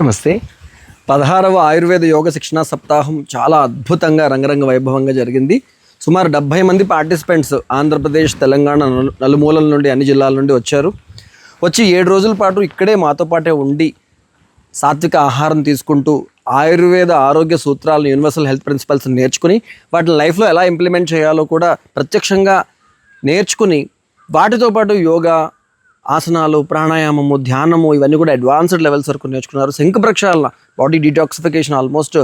నమస్తే. పదహారవ ఆయుర్వేద యోగ శిక్షణ సప్తాహం చాలా అద్భుతంగా రంగరంగ వైభవంగా జరిగింది. సుమారు డెబ్భై మంది పార్టిసిపెంట్స్ ఆంధ్రప్రదేశ్ తెలంగాణ నలుమూలల నుండి అన్ని జిల్లాల నుండి వచ్చారు. వచ్చి ఏడు రోజుల పాటు ఇక్కడే మాతో పాటే ఉండి సాత్విక ఆహారం తీసుకుంటూ ఆయుర్వేద ఆరోగ్య సూత్రాలను యూనివర్సల్ హెల్త్ ప్రిన్సిపల్స్ నేర్చుకుని వాటిని లైఫ్లో ఎలా ఇంప్లిమెంట్ చేయాలో కూడా ప్రత్యక్షంగా నేర్చుకుని వాటితో పాటు యోగా ఆసనాలు ప్రాణాయామము ధ్యానము ఇవన్నీ కూడా అడ్వాన్స్డ్ లెవెల్స్ వరకు నేర్చుకున్నారు. శంఖ ప్రక్షాళన బాడీ డీటాక్సిఫికేషన్ ఆల్మోస్ట్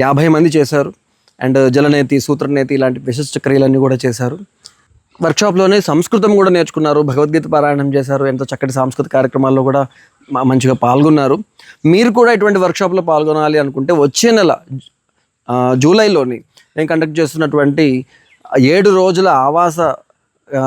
యాభై మంది చేశారు. అండ్ జలనేతి సూత్రనేతి ఇలాంటి విశిష్ట క్రియలన్నీ కూడా చేశారు. వర్క్షాప్లోనే సంస్కృతం కూడా నేర్చుకున్నారు. భగవద్గీత పారాయణం చేశారు. ఎంతో చక్కటి సాంస్కృతిక కార్యక్రమాల్లో కూడా మంచిగా పాల్గొన్నారు. మీరు కూడా ఇటువంటి వర్క్షాప్లో పాల్గొనాలి అనుకుంటే వచ్చే నెల జూలైలోని నేను కండక్ట్ చేస్తున్నటువంటి ఏడు రోజుల ఆవాస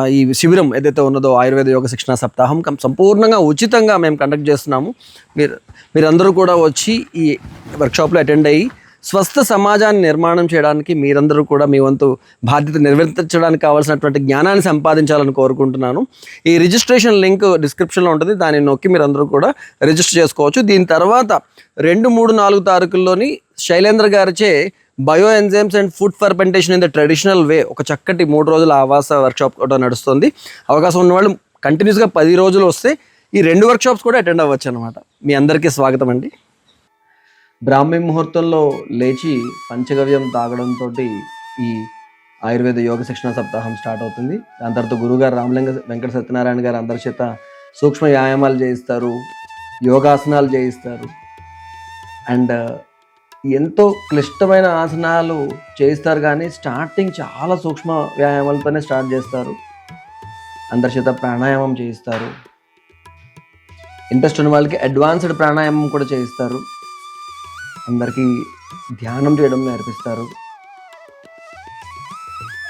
ఈ శిబిరం ఏదైతే ఉన్నదో ఆయుర్వేద యోగ శిక్షణ సప్తాహం కం- సంపూర్ణంగా ఉచితంగా మేము కండక్ట్ చేస్తున్నాము. మీరు మీరందరూ కూడా వచ్చి ఈ వర్క్షాప్లో అటెండ్ అయ్యి స్వస్థ సమాజాన్ని నిర్మాణం చేయడానికి మీరందరూ కూడా మీ వంతు బాధ్యత నిర్వర్తించడానికి కావాల్సినటువంటి జ్ఞానాన్ని సంపాదించాలని కోరుకుంటున్నాను. ఈ రిజిస్ట్రేషన్ లింక్ డిస్క్రిప్షన్లో ఉంటుంది. దాన్ని నొక్కి మీరందరూ కూడా రిజిస్టర్ చేసుకోవచ్చు. దీని తర్వాత రెండు మూడు నాలుగు తారీఖుల్లోని శైలేంద్ర గారిచే bio enzymes and food fermentation in the traditional way ఒక చక్కటి మూడు రోజుల ఆవాస వర్క్షాప్ కూడా నడుస్తుంది. అవకాశం ఉన్నవాళ్ళు కంటిన్యూస్గా పది రోజులు వస్తే ఈ రెండు వర్క్షాప్స్ కూడా అటెండ్ అవ్వచ్చు అనమాట మీ అందరికీ స్వాగతం అండి. బ్రాహ్మీ ముహూర్తంలో లేచి పంచగవ్యం తాగడంతో ఈ ఆయుర్వేద యోగ శిక్షణ సప్తాహం స్టార్ట్ అవుతుంది. దాని తర్వాత గురుగారు రామలింగ వెంకట సత్యనారాయణ గారు అందరి చేత సూక్ష్మ వ్యాయామాలు చేయిస్తారు యోగాసనాలు చేయిస్తారు. అండ్ ఎంతో క్లిష్టమైన ఆసనాలు చేయిస్తారు కానీ స్టార్టింగ్ చాలా సూక్ష్మ వ్యాయామాలతోనే స్టార్ట్ చేస్తారు. అందరి చేత ప్రాణాయామం చేయిస్తారు. ఇంట్రెస్ట్ ఉన్న వాళ్ళకి అడ్వాన్స్డ్ ప్రాణాయామం కూడా చేయిస్తారు. అందరికీ ధ్యానం చేయడం నేర్పిస్తారు.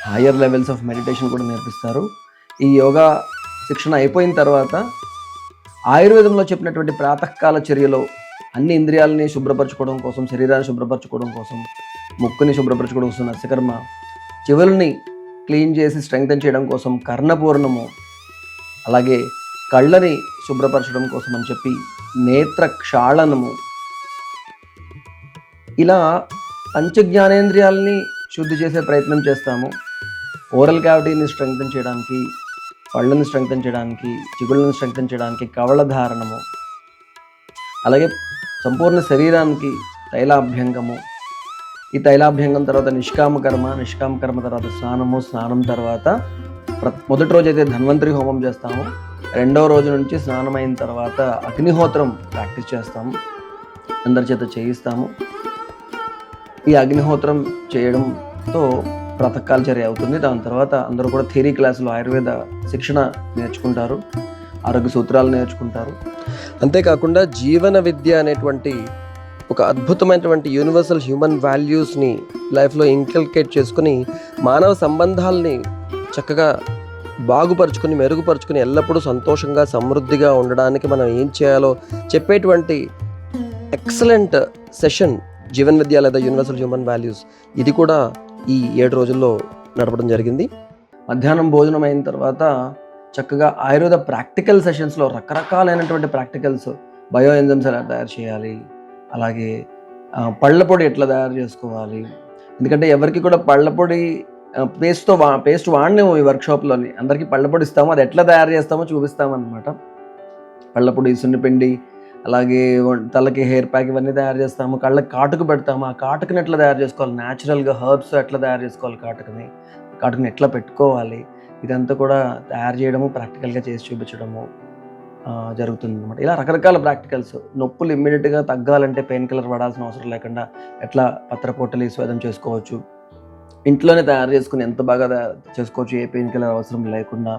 హయ్యర్ లెవెల్స్ ఆఫ్ మెడిటేషన్ కూడా నేర్పిస్తారు. ఈ యోగా శిక్షణ అయిపోయిన తర్వాత ఆయుర్వేదంలో చెప్పినటువంటి ప్రాతకాల చర్యలో అన్ని ఇంద్రియాలని శుభ్రపరచుకోవడం కోసం శరీరాన్ని శుభ్రపరచుకోవడం కోసం ముక్కుని శుభ్రపరచుకోవడం కోసం నస్యకర్మ చెవులని క్లీన్ చేసి స్ట్రెంగ్తన్ చేయడం కోసం కర్ణపూర్ణము అలాగే కళ్ళని శుభ్రపరచడం కోసం అని చెప్పి నేత్ర క్షాళనము ఇలా పంచజ్ఞానేంద్రియాలని శుద్ధి చేసే ప్రయత్నం చేస్తాము. ఓరల్ క్యావిటీని స్ట్రెంగ్తన్ చేయడానికి పళ్ళని స్ట్రెంగ్తన్ చేయడానికి చిగుళ్ళని స్ట్రెంగ్తన్ చేయడానికి కవళ ధారణము అలాగే సంపూర్ణ శరీరానికి తైలాభ్యంగము. ఈ తైలాభ్యంగం తర్వాత నిష్కామ కర్మ నిష్కామ కర్మ తర్వాత స్నానము స్నానం తర్వాత ప్ర- మొదటి రోజు అయితే ధన్వంతరి హోమం చేస్తాము. రెండవ రోజు నుంచి స్నానం అయిన తర్వాత అగ్నిహోత్రం ప్రాక్టీస్ చేస్తాము. అందరి చేత చేయిస్తాము. ఈ అగ్నిహోత్రం చేయడంతో ప్రాతకాల చర్య అవుతుంది. దాని తర్వాత అందరూ కూడా థియరీ క్లాసులో ఆయుర్వేద శిక్షణ నేర్చుకుంటారు. ఆరోగ్య సూత్రాలు నేర్చుకుంటారు. అంతేకాకుండా జీవన విద్య అనేటువంటి ఒక అద్భుతమైనటువంటి యూనివర్సల్ హ్యూమన్ వాల్యూస్ని లైఫ్లో ఇంకల్కేట్ చేసుకుని మానవ సంబంధాలని చక్కగా బాగుపరుచుకుని మెరుగుపరుచుకుని ఎల్లప్పుడూ సంతోషంగా సమృద్ధిగా ఉండడానికి మనం ఏం చేయాలో చెప్పేటువంటి ఎక్సలెంట్ సెషన్ జీవన్ విద్య లేదా యూనివర్సల్ హ్యూమన్ వాల్యూస్ ఇది కూడా ఈ ఏడు రోజుల్లో నడపడం జరిగింది. మధ్యాహ్నం భోజనం అయిన తర్వాత చక్కగా ఆయుర్వేద ప్రాక్టికల్ సెషన్స్లో రకరకాలైనటువంటి ప్రాక్టికల్స్ బయో ఎంజమ్స్ ఎలా తయారు చేయాలి అలాగే పళ్ళ పొడి ఎట్లా తయారు చేసుకోవాలి. ఎందుకంటే ఎవరికి కూడా పళ్ళ పొడి పేస్ట్తో వా పేస్ట్ వాడినాము ఈ వర్క్షాప్లోని. అందరికీ పళ్ళ పొడి ఇస్తాము అది ఎట్లా తయారు చేస్తామో చూపిస్తామన్నమాట. పళ్ళ పొడి సున్నిపిండి అలాగే తలకి హెయిర్ ప్యాక్ ఇవన్నీ తయారు చేస్తాము కళ్ళకి కాటుకు పెడతాము. ఆ కాటుకుని ఎట్లా తయారు చేసుకోవాలి? న్యాచురల్గా హర్బ్స్ ఎట్లా తయారు చేసుకోవాలి కాటుకుని? కాటుకుని ఎట్లా పెట్టుకోవాలి? ఇదంతా కూడా తయారు చేయడము ప్రాక్టికల్గా చేసి చూపించడము జరుగుతుంది అనమాట ఇలా రకరకాల ప్రాక్టికల్స్. నొప్పులు ఇమ్మీడియట్గా తగ్గాలంటే పెయిన్ కిల్లర్ పడాల్సిన అవసరం లేకుండా ఎట్లా పత్రపొట్టలు స్వేదం చేసుకోవచ్చు? ఇంట్లోనే తయారు చేసుకుని ఎంత బాగా చేసుకోవచ్చు? ఏ పెయిన్ కిల్లర్ అవసరం లేకుండా.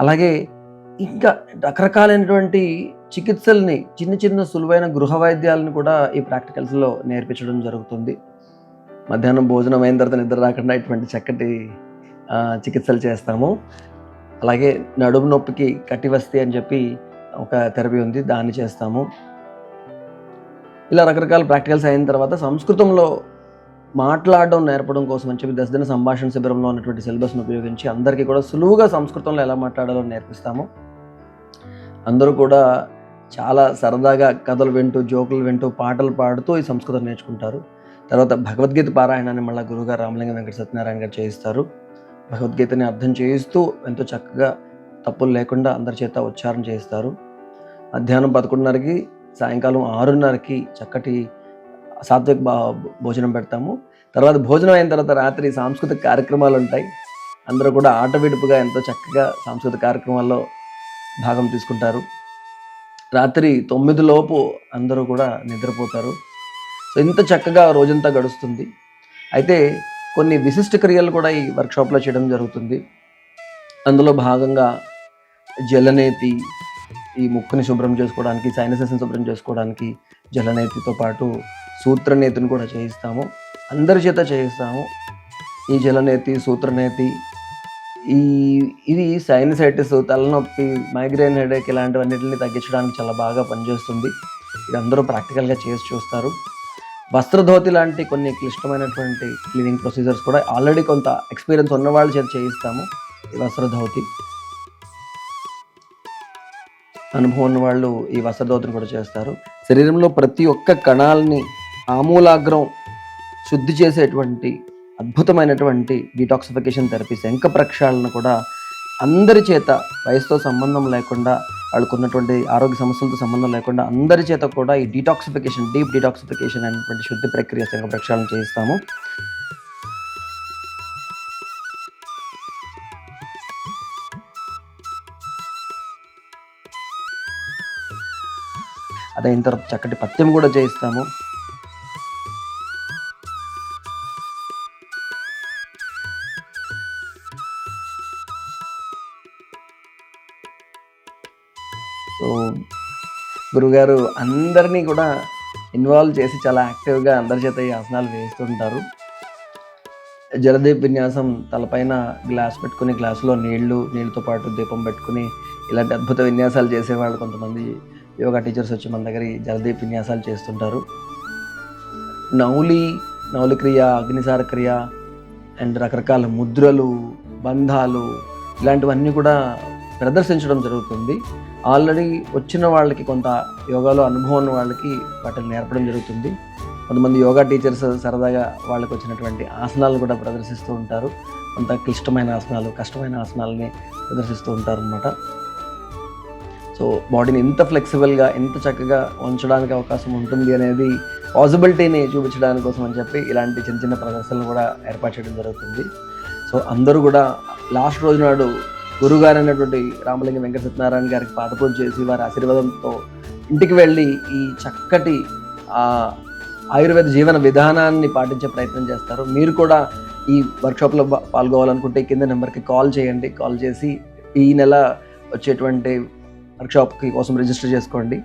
అలాగే ఇంకా రకరకాలైనటువంటి చికిత్సల్ని చిన్న చిన్న సులువైన గృహ వైద్యాలను కూడా ఈ ప్రాక్టికల్స్లో నేర్పించడం జరుగుతుంది. మధ్యాహ్నం భోజనం అయిన తర్వాత నిద్ర రాకుండా ఇటువంటి చక్కటి చికిత్సలు చేస్తాము. అలాగే నడుము నొప్పికి కట్టి వస్తే అని చెప్పి ఒక థెరపీ ఉంది దాన్ని చేస్తాము. ఇలా రకరకాల ప్రాక్టికల్స్ అయిన తర్వాత సంస్కృతంలో మాట్లాడడం నేర్పడం కోసం అని చెప్పి దశదిన సంభాషణ శిబిరంలో ఉన్నటువంటి సిలబస్ను ఉపయోగించి అందరికీ కూడా సులువుగా సంస్కృతంలో ఎలా మాట్లాడాలో నేర్పిస్తాము. అందరూ కూడా చాలా సరదాగా కథలు వింటూ జోకులు వింటూ పాటలు పాడుతూ ఈ సంస్కృతం నేర్చుకుంటారు. తర్వాత భగవద్గీత పారాయణాన్ని మళ్ళీ గురుగారు రామలింగ వెంకట సత్యనారాయణ గారు చేయిస్తారు. భగవద్గీతని అర్థం చేయిస్తూ ఎంతో చక్కగా తప్పులు లేకుండా అందరి చేత ఉచ్చారణ చేస్తారు మధ్యాహ్నం పదకొండున్నరకి సాయంకాలం ఆరున్నరకి చక్కటి సాత్విక భోజనం పెడతాము. తర్వాత భోజనం అయిన తర్వాత రాత్రి సాంస్కృతిక కార్యక్రమాలు ఉంటాయి. అందరూ కూడా ఆటవిడుపుగా ఎంతో చక్కగా సాంస్కృతిక కార్యక్రమాల్లో భాగం తీసుకుంటారు. రాత్రి తొమ్మిదిలోపు అందరూ కూడా నిద్రపోతారు. సో ఇంత చక్కగా రోజంతా గడుస్తుంది. అయితే కొన్ని విశిష్ట క్రియలు కూడా ఈ వర్క్షాప్లో చేయడం జరుగుతుంది. అందులో భాగంగా జలనేతి ఈ ముక్కుని శుభ్రం చేసుకోవడానికి సైనసెస్ని శుభ్రం చేసుకోవడానికి జలనేతితో పాటు సూత్రనేతిని కూడా చేయిస్తాము. అందరి చేత చేయిస్తాము. ఈ జలనేతి సూత్రనేతి ఈ ఇది సైనసైటిస్ తలనొప్పి మైగ్రేన్ హెడేక్ ఇలాంటివన్నిటిని తగ్గించడానికి చాలా బాగా పనిచేస్తుంది. ఇది అందరూ ప్రాక్టికల్గా చేసి చూస్తారు. వస్త్రధోతి లాంటి కొన్ని క్లిష్టమైనటువంటి క్లీనింగ్ ప్రొసీజర్స్ కూడా ఆల్రెడీ కొంత ఎక్స్పీరియన్స్ ఉన్న వాళ్ళు చేత చేయిస్తాము. ఈ వస్త్రధోతి అనుభవం ఉన్న వాళ్ళు ఈ వస్త్రధోతిని కూడా చేస్తారు. శరీరంలో ప్రతి ఒక్క కణాలని ఆమూలాగ్రం శుద్ధి చేసేటువంటి అద్భుతమైనటువంటి డీటాక్సిఫికేషన్ థెరపీ శంఖ ప్రక్షాళన కూడా అందరి చేత వయసుతో సంబంధం లేకుండా వాళ్ళకు ఉన్నటువంటి ఆరోగ్య సమస్యలతో సంబంధం లేకుండా అందరి చేత కూడా ఈ డీటాక్సిఫికేషన్ డీప్ డీటాక్సిఫికేషన్ అనేటువంటి శుద్ధి ప్రక్రియ సంఘ ప్రక్షాళన చేయిస్తాము. అదైన తర్వాత చక్కటి పత్యం కూడా చేయిస్తాము. సో గురుగారు అందరినీ కూడా ఇన్వాల్వ్ చేసి చాలా యాక్టివ్గా అందరి చేత ఈ ఆసనాలు వేస్తుంటారు. జలదీప్ విన్యాసం తలపైన గ్లాస్ పెట్టుకుని గ్లాసులో నీళ్ళు నీళ్ళతో పాటు దీపం పెట్టుకుని ఇలాంటి అద్భుత విన్యాసాలు చేసేవాళ్ళు కొంతమంది యోగా టీచర్స్ వచ్చి మన దగ్గర జలదీప్ విన్యాసాలు చేస్తుంటారు. నౌలి నౌలి క్రియ అగ్నిసార క్రియ అండ్ రకరకాల ముద్రలు బంధాలు ఇలాంటివన్నీ కూడా ప్రదర్శించడం జరుగుతుంది. ఆల్రెడీ వచ్చిన వాళ్ళకి కొంత యోగాలో అనుభవం ఉన్న వాళ్ళకి వాటిని నేర్పడం జరుగుతుంది. కొంతమంది యోగా టీచర్స్ సరదాగా వాళ్ళకి వచ్చినటువంటి ఆసనాలను కూడా ప్రదర్శిస్తూ ఉంటారు. కొంత క్లిష్టమైన ఆసనాలు కష్టమైన ఆసనాలని ప్రదర్శిస్తూ ఉంటారు అనమాట సో బాడీని ఎంత ఫ్లెక్సిబుల్గా ఎంత చక్కగా ఉంచడానికి అవకాశం ఉంటుంది అనేది పాసిబిలిటీని చూపించడానికి కోసం అని చెప్పి ఇలాంటి చిన్న చిన్న ప్రదర్శనలు కూడా ఏర్పాటు చేయడం జరుగుతుంది. సో అందరూ కూడా లాస్ట్ రోజు నాడు గురుగారు అనేటువంటి రామలింగ వెంకట సత్యనారాయణ గారికి పాదపూజ చేసి వారి ఆశీర్వాదంతో ఇంటికి వెళ్ళి ఈ చక్కటి ఆయుర్వేద జీవన విధానాన్ని పాటించే ప్రయత్నం చేస్తారు. మీరు కూడా ఈ వర్క్షాప్లో పాల్గొవాలనుకుంటే కింద నెంబర్కి కాల్ చేయండి. కాల్ చేసి ఈ నెల వచ్చేటువంటి వర్క్షాప్కి కోసం రిజిస్టర్ చేసుకోండి.